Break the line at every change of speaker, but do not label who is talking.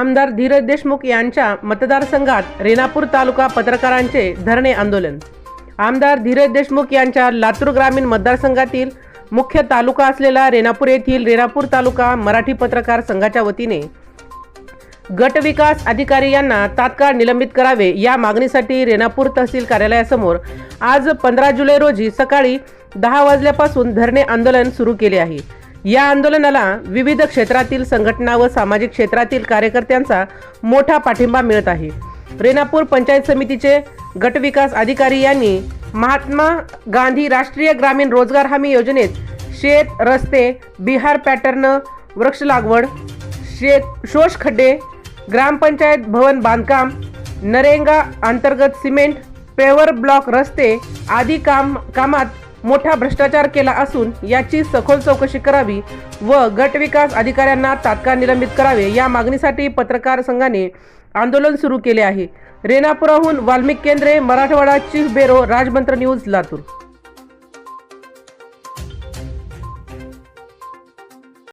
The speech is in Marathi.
आमदार धीरज देशमुख यांच्या मतदारसंघात रेणापूर तालुका पत्रकारांचे धरणे आंदोलन. आमदार धीरज देशमुख यांच्या लातूर ग्रामीण मतदारसंघातील मुख्य तालुका असलेला रेणापूर येथील रेणापूर तालुका मराठी पत्रकार संघाच्या वतीने गटविकास अधिकारी यांना तात्काळ निलंबित करावे या मागणीसाठी रेणापूर तहसील कार्यालयासमोर आज पंधरा जुलै रोजी सकाळी दहा वाजल्यापासून धरणे आंदोलन सुरू केले आहे. या आंदोलनाला विविध क्षेत्रातील संघटना व सामाजिक क्षेत्रातील कार्यकर्त्यांचा मोठा पाठिंबा मिळत आहे. रेणापूर पंचायत समितीचे गटविकास अधिकारी यांनी महात्मा गांधी राष्ट्रीय ग्रामीण रोजगार हमी योजनेत शेत रस्ते बिहार पॅटर्न वृक्ष लागवड शेत शोष खड्डे ग्रामपंचायत भवन बांधकाम नरेंगा अंतर्गत सिमेंट पेवर ब्लॉक रस्ते आदी काम कामात मोठा भ्रष्टाचार केला असून याची सखोल चौकशी करावी व गट विकास अधिकाऱ्यांना तात्काळ निलंबित करावे या मागणीसाठी पत्रकार संघाने आंदोलन सुरू केले आहे. रेणापुराहून वाल्मिक केंद्रे मराठवाडा चीफ बेरो राजमंत्र न्यूज लातूर.